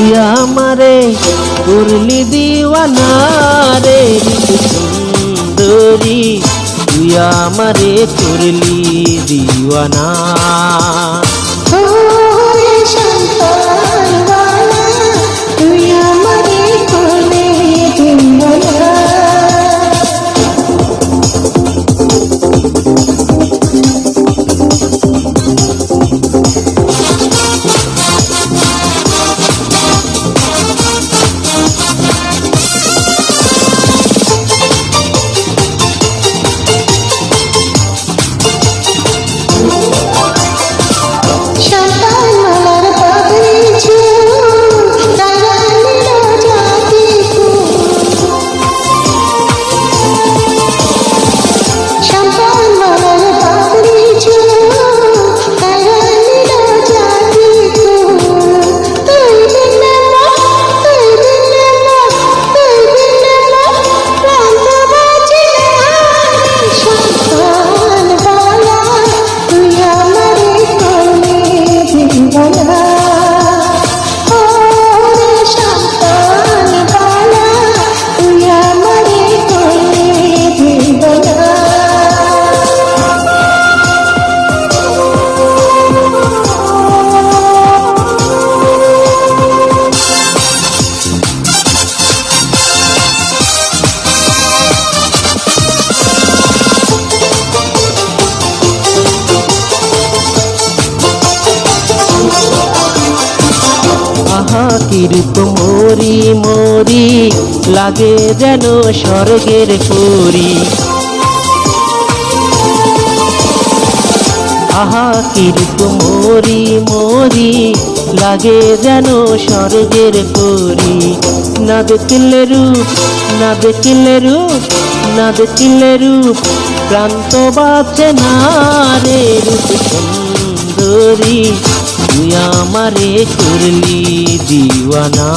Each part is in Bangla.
তুই আমারে করলি দিওয়ানা রে সুন্দরী। তুই আমারে করলি দিওয়ানা। আহা কিরূপ মরি, লাগে যেন স্বর্গের পরি আহা কিরূপ মরি মরি লাগে যেন স্বর্গের পরি না দেখলে রূপ, না দেখলে রূপ, না দেখলে রূপ, প্রান্ত বাঁচে না রে রূপ সুন্দরী। তুই আমারে করলি দিওয়ানা।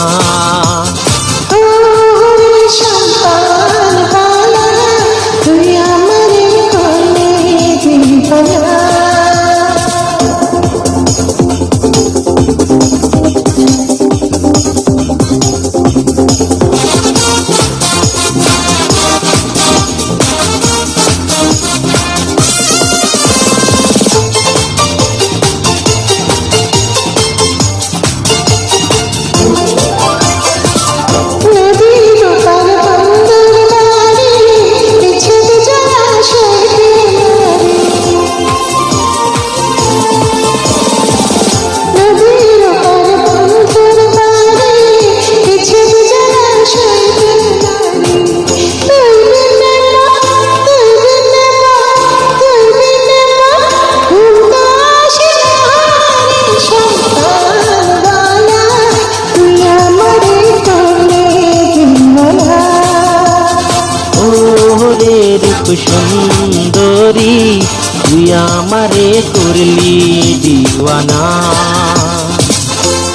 সুন্দরী, তুই আমারে করলি দিওয়ানা।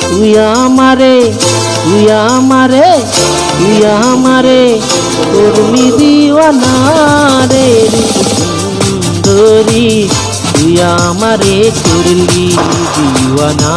তুই আমারে তুই আমারে তুই আমারে করলি দিওয়ানা রে। সুন্দরী, তুই আমারে করলি দিওয়ানা।